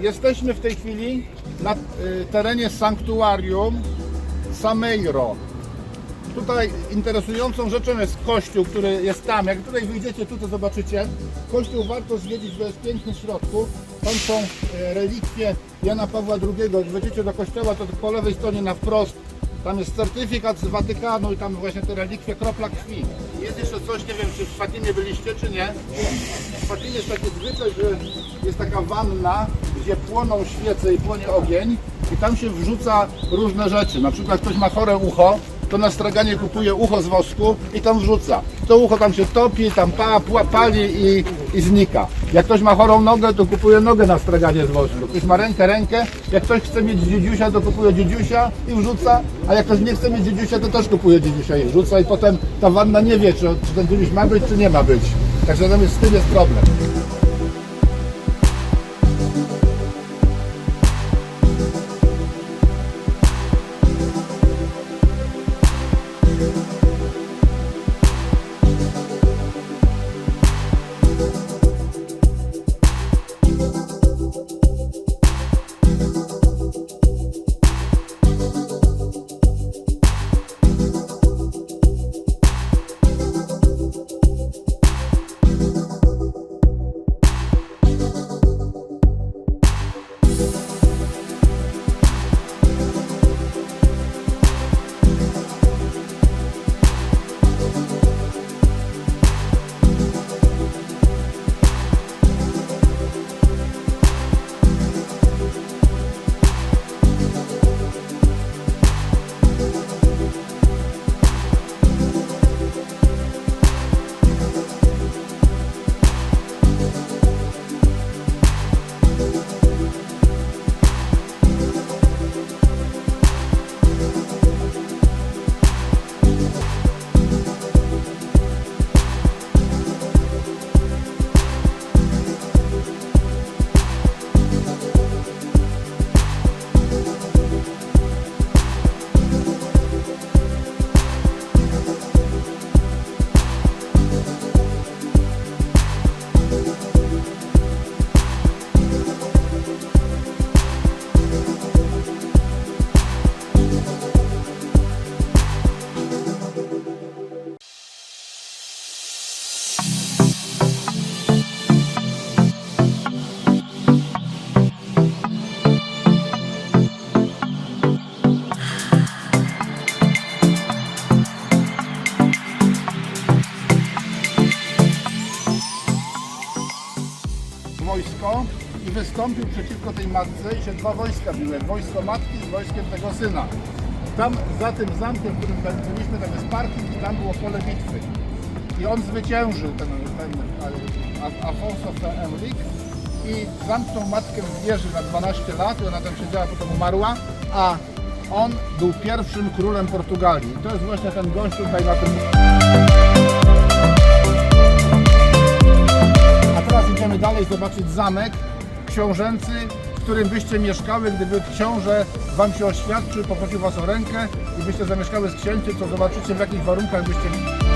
Jesteśmy w tej chwili na y, terenie sanktuarium Sameiro. Tutaj interesującą rzeczą jest kościół, który jest tam. Jak tutaj wyjdziecie, tu to zobaczycie. Kościół warto zwiedzić, bo jest piękny w środku. Tam są e, relikwie Jana Pawła II. Jak wejdziecie do kościoła, to po lewej stronie na wprost tam jest certyfikat z Watykanu i tam właśnie te relikwie, kropla krwi. Jest jeszcze coś, nie wiem, czy w Fatimie byliście, czy nie. W Fatimie jest takie zwykle, że jest taka wanna, gdzie płoną świece i płonie ogień i tam się wrzuca różne rzeczy. Na przykład ktoś ma chore ucho, to na straganie kupuje ucho z wosku i tam wrzuca. To ucho tam się topi, tam pa, pali i, i znika. Jak ktoś ma chorą nogę, to kupuje nogę na straganie z wosku. Ktoś ma rękę, rękę. Jak ktoś chce mieć dziedziusia, to kupuje dziedziusia i wrzuca. A jak ktoś nie chce mieć dziedziusia, to też kupuje dziedziusia i wrzuca. I potem ta wanna nie wie, czy, czy ten dziedziuś ma być, czy nie ma być. Także tam jest, z tym jest problem. Wojsko i wystąpił przeciwko tej matce i się dwa wojska biły. Wojsko matki z wojskiem tego syna. Tam za tym zamkiem, w którym byliśmy, tam jest parking i tam było pole bitwy. I on zwyciężył, ten, ten Afonso Enrique i zamknął matkę w wieży na 12 lat i ona tam siedziała, potem umarła, a on był pierwszym królem Portugalii. I to jest właśnie ten gość tutaj na tym idziemy dalej zobaczyć zamek książęcy, w którym byście mieszkały, gdyby książę wam się oświadczył, poprosił was o rękę i byście zamieszkały z księciem, to zobaczycie w jakich warunkach byście